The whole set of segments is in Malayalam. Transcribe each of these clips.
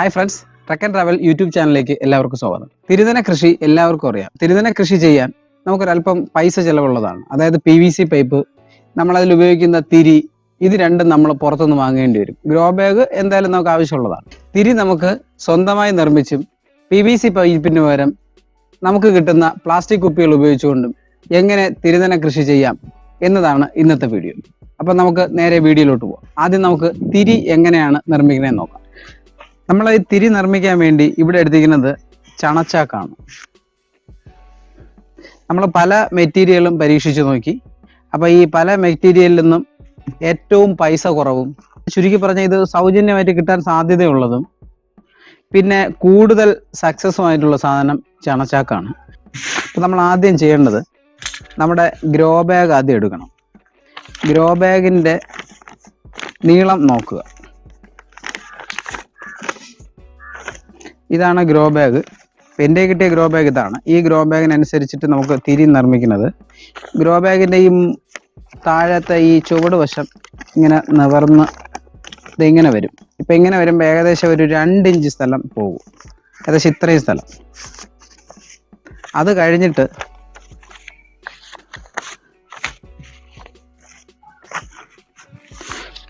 Hi friends truck and travel YouTube ചാനലിലേക്ക് എല്ലാവർക്കും സ്വാഗതം. തിരുതന കൃഷി എല്ലാവർക്കും അറിയാം. തിരുതന കൃഷി ചെയ്യാൻ നമുക്കൊരല്പം പൈസ ചിലവുള്ളതാണ്. അതായത് പി വി സി പൈപ്പ് നമ്മളതിൽ ഉപയോഗിക്കുന്ന തിരി ഇത് രണ്ടും നമ്മൾ പുറത്തുനിന്ന് വാങ്ങേണ്ടി വരും. ഗ്രോ ബാഗ് എന്തായാലും നമുക്ക് ആവശ്യമുള്ളതാണ്. തിരി നമുക്ക് സ്വന്തമായി നിർമ്മിച്ചും പി വി സി പൈപ്പിന് പകരം നമുക്ക് കിട്ടുന്ന പ്ലാസ്റ്റിക് കുപ്പികൾ ഉപയോഗിച്ചുകൊണ്ടും എങ്ങനെ തിരുതന കൃഷി ചെയ്യാം എന്നതാണ് ഇന്നത്തെ വീഡിയോ അപ്പം നമുക്ക് നേരെ വീഡിയോയിലോട്ട് പോകാം ആദ്യം നമുക്ക് തിരി എങ്ങനെയാണ് നിർമ്മിക്കുന്നതെന്ന് നോക്കാം. നമ്മൾ ഈ തിരി നിർമ്മിക്കാൻ വേണ്ടി ഇവിടെ എടുത്തിരിക്കുന്നത് ചണച്ചാക്കാണ്. നമ്മൾ പല മെറ്റീരിയലും പരീക്ഷിച്ചു നോക്കി. അപ്പോൾ ഈ പല മെറ്റീരിയലിൽ നിന്നും ഏറ്റവും പൈസ കുറവും ചുരുക്കി പറഞ്ഞ ഇത് സൗജന്യമായിട്ട് കിട്ടാൻ സാധ്യതയുള്ളതും പിന്നെ കൂടുതൽ സക്സസ്സുമായിട്ടുള്ള സാധനം ചണച്ചാക്കാണ്. അപ്പോൾ നമ്മൾ ആദ്യം ചെയ്യേണ്ടത് നമ്മുടെ ഗ്രോ ബാഗ് ആദ്യം എടുക്കണം. ഗ്രോ ബാഗിന്റെ നീളം നോക്കുക. ഇതാണ് ഗ്രോ ബാഗ് എന്റെ കിട്ടിയ ഗ്രോ ബാഗ് ഇതാണ്. ഈ ഗ്രോ ബാഗിനനുസരിച്ചിട്ട് നമുക്ക് തിരി നിർമ്മിക്കുന്നത്. ഗ്രോ ബാഗിന്റെ ഈ താഴത്തെ ഈ ചുവട് വശം ഇങ്ങനെ നിവർന്ന് ഇതിങ്ങനെ വരും. ഇപ്പം ഇങ്ങനെ വരുമ്പോൾ ഏകദേശം ഒരു രണ്ട് ഇഞ്ച് സ്ഥലം പോകും. ഏകദേശം ഇത്രയും സ്ഥലം. അത് കഴിഞ്ഞിട്ട്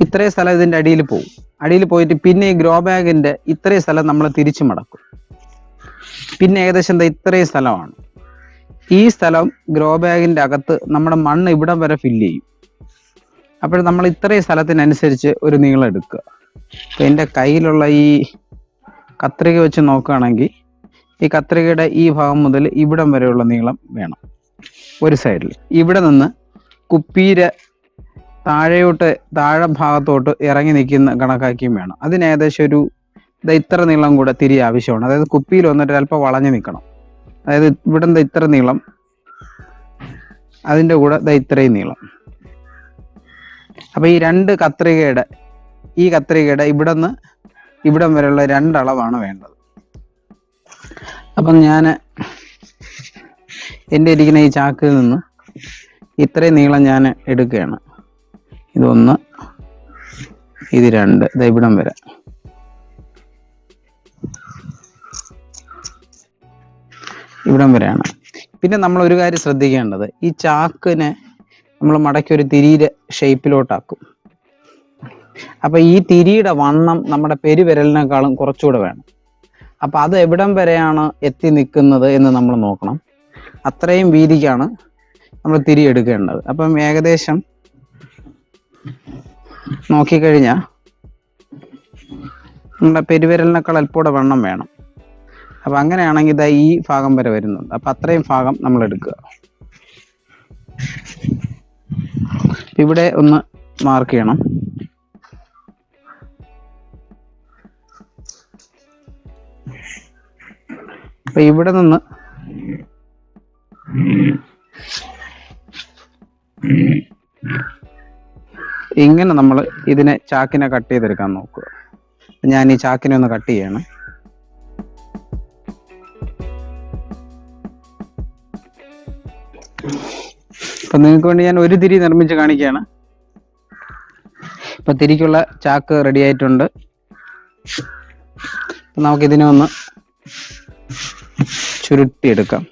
ഇത്രയും സ്ഥലം ഇതിന്റെ അടിയിൽ പോകും. അടിയിൽ പോയിട്ട് പിന്നെ ഈ ഗ്രോ ബാഗിന്റെ ഇത്രയും സ്ഥലം നമ്മൾ തിരിച്ചു മടക്കും. പിന്നെ ഏകദേശം എന്താ ഇത്രയും സ്ഥലമാണ്. ഈ സ്ഥലം ഗ്രോ ബാഗിന്റെ അകത്ത് നമ്മുടെ മണ്ണ് ഇവിടം വരെ ഫില്ല് ചെയ്യും. അപ്പോൾ നമ്മൾ ഇത്രയും സ്ഥലത്തിനനുസരിച്ച് ഒരു നീളം എടുക്കുക. അപ്പൊ എന്റെ കയ്യിലുള്ള ഈ കത്രിക വെച്ച് നോക്കുകയാണെങ്കിൽ ഈ കത്രികയുടെ ഈ ഭാഗം മുതൽ ഇവിടം വരെയുള്ള നീളം വേണം. ഒരു സൈഡിൽ ഇവിടെ നിന്ന് കുപ്പീരെ താഴെയോട്ട് താഴെ ഭാഗത്തോട്ട് ഇറങ്ങി നിൽക്കുന്ന കണക്കാക്കിയും വേണം. അതിന് ഏകദേശം ഒരു ഇത്ര നീളം കൂടെ തിരി ആവശ്യമാണ്. അതായത് കുപ്പിയിൽ വന്നിട്ട് അല്പം വളഞ്ഞു നിൽക്കണം. അതായത് ഇവിടെ ഇത്ര നീളം അതിന്റെ കൂടെ ഇത്രയും നീളം. അപ്പൊ ഈ രണ്ട് കത്രികയുടെ ഈ കത്രികയുടെ ഇവിടെ നിന്ന് ഇവിടം വരെയുള്ള രണ്ടളവാണ് വേണ്ടത്. അപ്പം ഞാൻ എന്റെ ഇരിക്കുന്ന ഈ ചാക്കിൽ നിന്ന് ഇത്രയും നീളം ഞാൻ എടുക്കുകയാണ്. ഇതൊന്ന് ഇത് രണ്ട് ഇത് ഇവിടം വരെ. ഇവിടം വരെയാണ്. പിന്നെ നമ്മൾ ഒരു കാര്യം ശ്രദ്ധിക്കേണ്ടത് ഈ ചാക്കിനെ നമ്മൾ മടക്കി ഒരു തിരിയുടെ ഷേപ്പിലോട്ടാക്കും. അപ്പൊ ഈ തിരിയുടെ വണ്ണം നമ്മുടെ പെരുവിരലിനേക്കാളും കുറച്ചുകൂടെ വേണം. അപ്പൊ അത് എവിടം വരെയാണ് എത്തി നിൽക്കുന്നത് എന്ന് നമ്മൾ നോക്കണം. അത്രയും വീതിക്കാണ് നമ്മൾ തിരി എടുക്കേണ്ടത്. അപ്പം ഏകദേശം നോക്കിക്കഴിഞ്ഞാൽ നമ്മുടെ പെരുവിരലിനേക്കാൾ അല്പൂടെ വണ്ണം വേണം. അപ്പം അങ്ങനെയാണെങ്കിൽ ഇതാ ഈ ഭാഗം വരെ വരുന്നുണ്ട്. അപ്പം അത്രയും ഭാഗം നമ്മൾ എടുക്കുക. ഇവിടെ ഒന്ന് മാർക്ക് ചെയ്യണം. അപ്പൊ ഇവിടെ നിന്ന് ഇങ്ങനെ നമ്മൾ ഇതിനെ ചാക്കിനെ കട്ട് ചെയ്തെടുക്കാൻ നോക്കുക. ഞാൻ ഈ ചാക്കിനെ ഒന്ന് കട്ട് ചെയ്യണം. അപ്പൊ നിങ്ങൾക്ക് വേണ്ടി ഞാൻ ഒരു തിരി നിർമ്മിച്ച് കാണിക്കുകയാണ്. ഇപ്പൊ തിരിക്കുള്ള ചാക്ക് റെഡി ആയിട്ടുണ്ട്. നമുക്ക് നമുക്കിതിനെ ഒന്ന് ചുരുട്ടിയെടുക്കാം.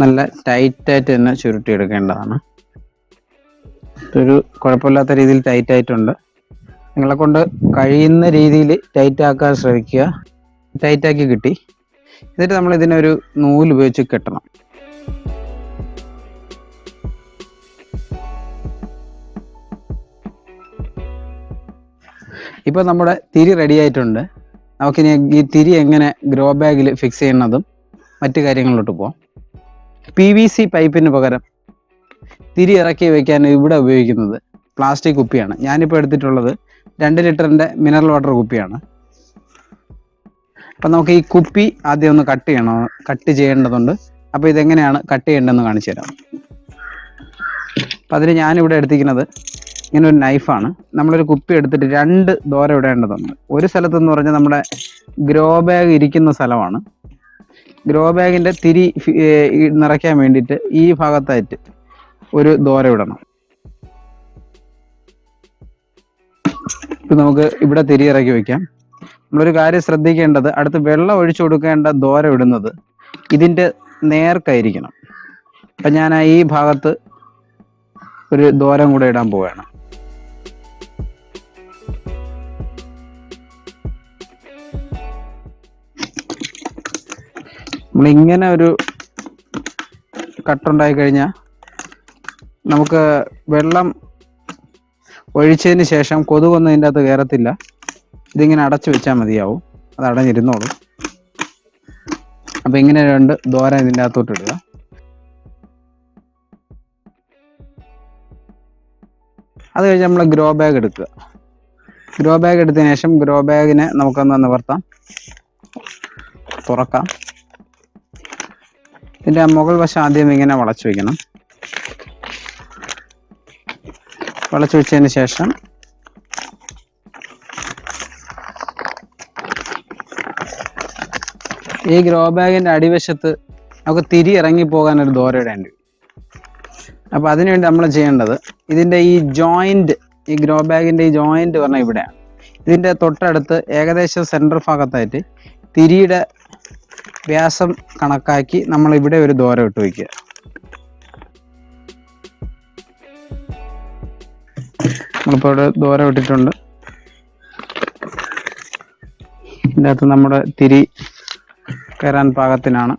നല്ല ടൈറ്റായിട്ട് തന്നെ ചുരുട്ടിയെടുക്കേണ്ടതാണ്. ഒരു കുഴപ്പമില്ലാത്ത രീതിയിൽ ടൈറ്റ് ആയിട്ടുണ്ട് നിങ്ങളെ കൊണ്ട് കഴിയുന്ന രീതിയിൽ ടൈറ്റ് ആക്കാൻ ശ്രമിക്കുക. ടൈറ്റ് ആക്കി കിട്ടി. എന്നിട്ട് നമ്മൾ ഇതിനൊരു നൂൽ ഉപയോഗിച്ച് കെട്ടണം. ഇപ്പോൾ നമ്മുടെ തിരി റെഡി ആയിട്ടുണ്ട്. നമുക്കിനി ഈ തിരി എങ്ങനെ ഗ്രോ ബാഗിൽ ഫിക്സ് ചെയ്യുന്നതും മറ്റു കാര്യങ്ങളിലോട്ട് പോവാം. പി വി സി പൈപ്പിന് പകരം തിരി ഇറക്കി വയ്ക്കാൻ ഇവിടെ ഉപയോഗിക്കുന്നത് പ്ലാസ്റ്റിക് കുപ്പിയാണ്. ഞാനിപ്പോൾ എടുത്തിട്ടുള്ളത് രണ്ട് ലിറ്ററിന്റെ മിനറൽ വാട്ടർ കുപ്പിയാണ്. അപ്പം നമുക്ക് ഈ കുപ്പി ആദ്യം ഒന്ന് കട്ട് ചെയ്യണം? കട്ട് ചെയ്യേണ്ടതുണ്ട്. അപ്പോൾ ഇതെങ്ങനെയാണ് കട്ട് ചെയ്യേണ്ടതെന്ന് കാണിച്ചു തരാം. അപ്പം അതിന് ഞാനിവിടെ എടുത്തിരിക്കുന്നത് ഇങ്ങനെ ഒരു നൈഫാണ് നമ്മളൊരു കുപ്പി എടുത്തിട്ട് രണ്ട് ദോരം ഇടേണ്ടതുണ്ട്. ഒരു സ്ഥലത്തെന്ന് പറഞ്ഞാൽ നമ്മുടെ ഗ്രോ ബാഗ് ഇരിക്കുന്ന സ്ഥലമാണ്. ഗ്രോ ബാഗിന്റെ തിരി നിറയ്ക്കാൻ വേണ്ടിയിട്ട് ഈ ഭാഗത്തായിട്ട് ഒരു ദോര ഇടണം. ഇപ്പൊ നമുക്ക് ഇവിടെ തിരി ഇറക്കി വെക്കാം. നമ്മളൊരു കാര്യം ശ്രദ്ധിക്കേണ്ടത് അടുത്ത് വെള്ളം ഒഴിച്ചു കൊടുക്കേണ്ട ദോര ഇടുന്നത് ഇതിന്റെ നേർക്കായിരിക്കണം. അപ്പൊ ഞാൻ ഈ ഭാഗത്ത് ഒരു ദോരം കൂടെ ഇടാൻ പോവുകയാണ് നമ്മൾ ഇങ്ങനെ ഒരു കട്ടുണ്ടായി കഴിഞ്ഞാൽ നമുക്ക് വെള്ളം ഒഴിച്ചതിന് ശേഷം കൊതുകൊന്നും ഇതിന്റെ അകത്ത് കയറത്തില്ല. ഇതിങ്ങനെ അടച്ചു വെച്ചാൽ മതിയാവും. അത് അടഞ്ഞിരുന്നോളൂ. അപ്പം ഇങ്ങനെ രണ്ട് ദോരം ഇതിന്റെ അകത്തോട്ട് ഇടുക. അത് കഴിഞ്ഞ് നമ്മൾ ഗ്രോ ബാഗ് എടുക്കുക. ഗ്രോ ബാഗ് എടുത്തതിന് ശേഷം ഗ്രോ ബാഗിനെ നമുക്കൊന്ന് നിവർത്താം. തുറക്കാം. ഇതിന്റെ മുകൾ വശം ആദ്യം ഇങ്ങനെ വളച്ചു വയ്ക്കണം. വളച്ചു വെച്ചതിന് ശേഷം ഈ ഗ്രോ ബാഗിന്റെ അടിവശത്ത് നമുക്ക് തിരി ഇറങ്ങി പോകാൻ ഒരു ദോര ഇടേണ്ടി വരും അപ്പൊ അതിനുവേണ്ടി നമ്മൾ ചെയ്യേണ്ടത് ഇതിന്റെ ഈ ജോയിന്റ് ഈ ഗ്രോ ബാഗിന്റെ ഈ ജോയിന്റ് പറഞ്ഞാൽ ഇവിടെയാണ്. ഇതിന്റെ തൊട്ടടുത്ത് ഏകദേശം സെന്റർ ഭാഗത്തായിട്ട് തിരിയുടെ വ്യാസം കണക്കാക്കി നമ്മൾ ഇവിടെ ഒരു ദോരം ഇട്ട് വയ്ക്കുക. നമ്മളിപ്പോൾ ഇവിടെ ദോരം ഇട്ടിട്ടുണ്ട്. ഇതിന്റെ അകത്ത് നമ്മുടെ തിരി കയറാൻ പാകത്തിനാണ്.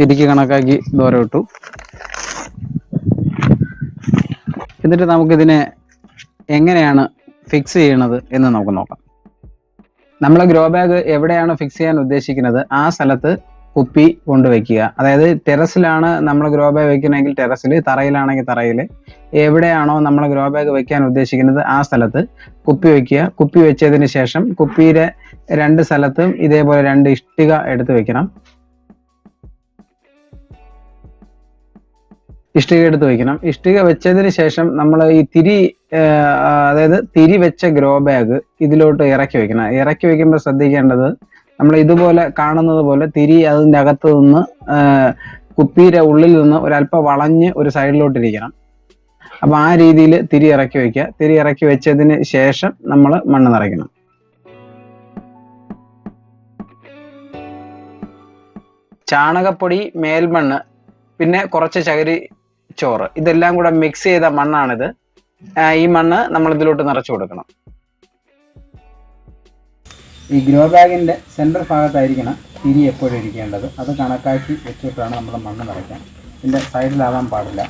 തിരിക്ക് കണക്കാക്കി ദോരം ഇട്ടു. എന്നിട്ട് നമുക്കിതിനെ എങ്ങനെയാണ് ഫിക്സ് ചെയ്യണത് എന്ന് നമുക്ക് നോക്കാം. നമ്മൾ ഗ്രോ ബാഗ് എവിടെയാണ് ഫിക്സ് ചെയ്യാൻ ഉദ്ദേശിക്കുന്നത്? ആ സ്ഥലത്ത് കുപ്പി കൊണ്ടുവയ്ക്കുക അതായത് ടെറസിലാണ് നമ്മൾ ഗ്രോ ബാഗ് വെക്കണമെങ്കിൽ ടെറസിൽ തറയിലാണെങ്കിൽ തറയിൽ എവിടെയാണോ നമ്മൾ ഗ്രോ ബാഗ് വെക്കാൻ ഉദ്ദേശിക്കുന്നത് ആ സ്ഥലത്ത് കുപ്പി വെക്കുക. കുപ്പി വെച്ചതിന് ശേഷം കുപ്പിയുടെ രണ്ട് സ്ഥലത്തും ഇതേപോലെ രണ്ട് ഇഷ്ടിക എടുത്ത് വെക്കണം. ഇഷ്ടിക എടുത്ത് വെക്കണം. ഇഷ്ടിക വെച്ചതിന് ശേഷം നമ്മൾ ഈ തിരി അതായത് തിരി വെച്ച ഗ്രോ ബാഗ് ഇതിലോട്ട് ഇറക്കി വെക്കണം. ഇറക്കി വെക്കുമ്പോൾ ശ്രദ്ധിക്കേണ്ടത് നമ്മൾ ഇതുപോലെ കാണുന്നത് പോലെ തിരി അതിന്റെ അകത്ത് നിന്ന് കുപ്പിയുടെ ഉള്ളിൽ നിന്ന് ഒരല്പം വളഞ്ഞ് ഒരു സൈഡിലോട്ട് ഇരിക്കണം. അപ്പൊ ആ രീതിയിൽ തിരി ഇറക്കി വെക്കുക. തിരി ഇറക്കി വെച്ചതിന് ശേഷം നമ്മൾ മണ്ണ് നിറയ്ക്കണം. ചാണകപ്പൊടി മേൽമണ്ണ് പിന്നെ കുറച്ച് ചകിരി ചോറ് ഇതെല്ലാം കൂടെ മിക്സ് ചെയ്ത മണ്ണാണിത്. ഈ മണ്ണ് നമ്മൾ ഇതിലോട്ട് നിറച്ചു കൊടുക്കണം. ഈ ഗ്രോ ബാഗിന്റെ സെന്റർ ഭാഗത്തായിരിക്കണം തിരി എപ്പോഴും ഇരിക്കേണ്ടത്. അത് കണക്കാക്കി വെച്ചിട്ടാണ് നമ്മൾ മണ്ണ് നിറയ്ക്കാൻ. ഇതിന്റെ സൈഡിലാവാൻ പാടില്ല.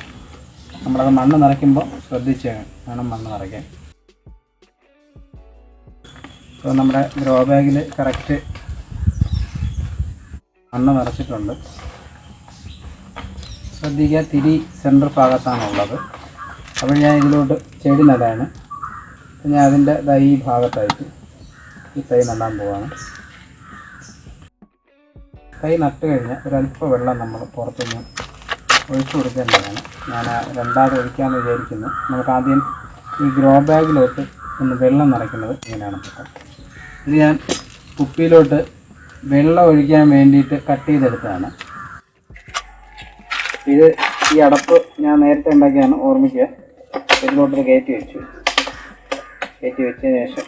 നമ്മളത് മണ്ണ് നിറയ്ക്കുമ്പോൾ ശ്രദ്ധിച്ച് വേണം മണ്ണ് നിറയ്ക്കാൻ. ഇപ്പോൾ നമ്മുടെ ഗ്രോ ബാഗിൽ കറക്റ്റ് മണ്ണ് നിറച്ചിട്ടുണ്ട്. ശ്രദ്ധിക്കുക തിരി സെന്റർ ഭാഗത്താണുള്ളത്. അപ്പോൾ ഞാൻ ഇതിലോട്ട് ചെടി നടാണ് ഞാൻ അതിന്റെ ഈ ഭാഗത്തായിട്ട് ഈ തൈ നടാൻ പോവാണ്. തൈ നട്ട് കഴിഞ്ഞാൽ ഒരല്പ വെള്ളം നമ്മൾ പുറത്തുനിന്ന് ഒഴിച്ചു കൊടുക്കേണ്ടതാണ്. ഞാൻ രണ്ടാമത് ഒഴിക്കാമെന്ന് വിചാരിക്കുന്നു. നമുക്ക് ആദ്യം ഈ ഗ്രോ ബാഗിലോട്ട് ഒന്ന് വെള്ളം നിറയ്ക്കുന്നത് ഇങ്ങനെയാണ്. ഇത് ഞാൻ കുപ്പിയിലോട്ട് വെള്ളം ഒഴിക്കാൻ വേണ്ടിയിട്ട് കട്ട് ചെയ്തെടുത്തതാണ്. ഇത് ഈ അടപ്പ് ഞാൻ നേരത്തെ ഉണ്ടാക്കിയാണ് ഓർമ്മിക്കുക. ഇതിലോട്ട് കയറ്റി വെച്ചു. കയറ്റി വെച്ചതിന് ശേഷം.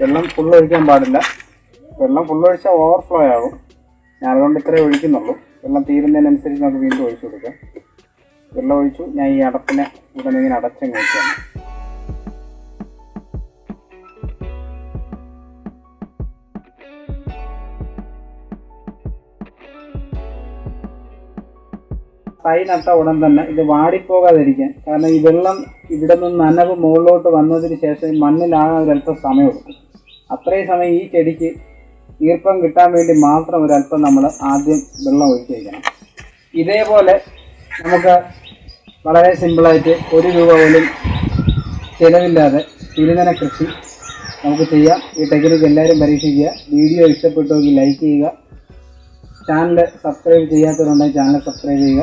വെള്ളം ഫുൾ ഒഴിക്കാൻ പാടില്ല. വെള്ളം ഫുൾ ഒഴിച്ചാൽ ഓവർഫ്ലോ ആകും ഞാൻ അതുകൊണ്ട് ഇത്രേ ഒഴിക്കുന്നുള്ളൂ. വെള്ളം തീരുന്നതിനനുസരിച്ച് നമുക്ക് വീണ്ടും ഒഴിച്ചു കൊടുക്കാം. വെള്ളം ഒഴിച്ചു. ഞാൻ ഈ അടപ്പിനെ ഉടനെ ഇങ്ങനെ അടച്ചങ്ങ് വെക്കുകയാണ്. തൈ നട്ട ഉടൻ തന്നെ ഇത് വാടിപ്പോകാതിരിക്കാൻ. കാരണം ഈ വെള്ളം ഇവിടെ നിന്ന് നനവ് മുകളിലോട്ട് വന്നതിന് ശേഷം മണ്ണിലാകാൻ ഒരല്പം സമയം എടുക്കും അത്രയും സമയം ഈ ചെടിക്ക് ഈർപ്പം കിട്ടാൻ വേണ്ടി മാത്രം ഒരല്പം നമ്മൾ ആദ്യം വെള്ളം ഒഴിച്ചു വയ്ക്കണം ഇതേപോലെ നമുക്ക് വളരെ സിമ്പിളായിട്ട് ഒരു രൂപ പോലും ചിലവില്ലാതെ തിരുനന കൃഷി നമുക്ക് ചെയ്യാം. ഈ ടെക്നിക്ക് എല്ലാവരും പരീക്ഷിക്കുക. വീഡിയോ ഇഷ്ടപ്പെട്ടുവെങ്കിൽ ലൈക്ക് ചെയ്യുക. ചാനൽ സബ്സ്ക്രൈബ് ചെയ്യാത്തവരുണ്ടെങ്കിൽ ചാനൽ സബ്സ്ക്രൈബ് ചെയ്യുക.